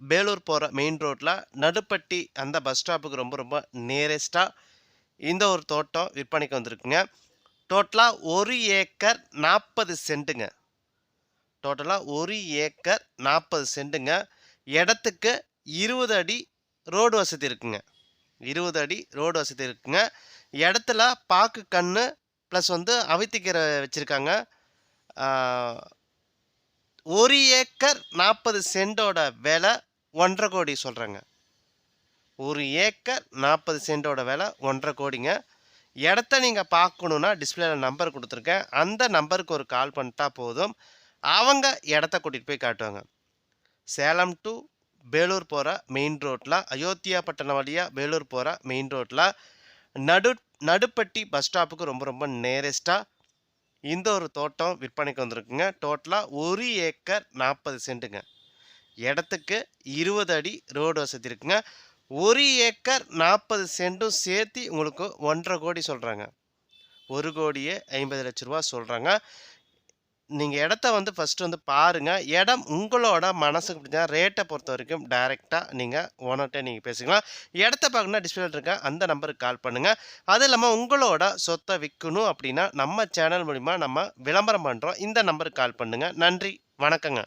பேலூர் போகிற மெயின் ரோட்டில் நடுப்பட்டி அந்த பஸ் ஸ்டாப்புக்கு ரொம்ப ரொம்ப நியரஸ்ட்டாக இந்த ஒரு தோட்டம் விற்பனைக்கு வந்திருக்குங்க. டோட்டலாக ஒரு ஏக்கர் நாற்பது சென்ட்டுங்க. டோட்டலாக ஒரு ஏக்கர் நாற்பது சென்ட்டுங்க. இடத்துக்கு இருபது அடி ரோடு வசதி இருக்குங்க. இருபது அடி ரோடு வசதி இருக்குங்க. இடத்துல பாக்கு கன்று ப்ளஸ் வந்து அவித்திக்கீரை வச்சுருக்காங்க. ஒரு ஏக்கர் நாற்பது சென்டோட விலை ஒன்றரை கோடி சொல்கிறேங்க ஒரு ஏக்கர் நாற்பது சென்டோட விலை ஒன்றரை கோடிங்க. இடத்த நீங்கள் பார்க்கணுன்னா டிஸ்பிளேல நம்பர் கொடுத்துருக்கேன். அந்த நம்பருக்கு ஒரு கால் பண்ணிட்டா போதும். அவங்க இடத்த கூட்டிகிட்டு போய் காட்டுவாங்க. சேலம் டு பேலூர் போகிற மெயின் ரோட்டில் அயோத்தியா பட்டணம் வழியாக வேலூர் போகிற மெயின் ரோட்டில் நடு நடுப்பட்டி பஸ் ஸ்டாப்புக்கு ரொம்ப ரொம்ப நேரஸ்ட்டாக இந்த ஒரு தோட்டம் விற்பனைக்கு வந்திருக்குங்க. டோட்டலாக ஒரு ஏக்கர் நாற்பது சென்ட்டுங்க. இடத்துக்கு இருபது அடி ரோடு வசதி இருக்குங்க. ஒரு ஏக்கர் நாற்பது சென்ட்டும் சேர்த்து உங்களுக்கு ஒன்றரை கோடி சொல்கிறாங்க ஒரு கோடியே ஐம்பது லட்ச ரூபா சொல்கிறாங்க நீங்கள் இடத்த வந்து ஃபஸ்ட்டு வந்து பாருங்கள் இடம் உங்களோட மனசுக்கு பிடிச்சா ரேட்டை பொறுத்த வரைக்கும் டைரெக்டாக நீங்கள் ஓனர்கிட்ட நீங்கள் பேசிக்கலாம். இடத்த பார்க்கணுன்னா டிஸ்பிளே இருக்க அந்த நம்பருக்கு கால் பண்ணுங்கள் அது இல்லாமல் உங்களோட சொத்தை விற்கணும் அப்படின்னா நம்ம சேனல் மூலிமா நம்ம விளம்பரம் பண்ணுறோம் இந்த நம்பருக்கு கால் பண்ணுங்கள் நன்றி. வணக்கங்க.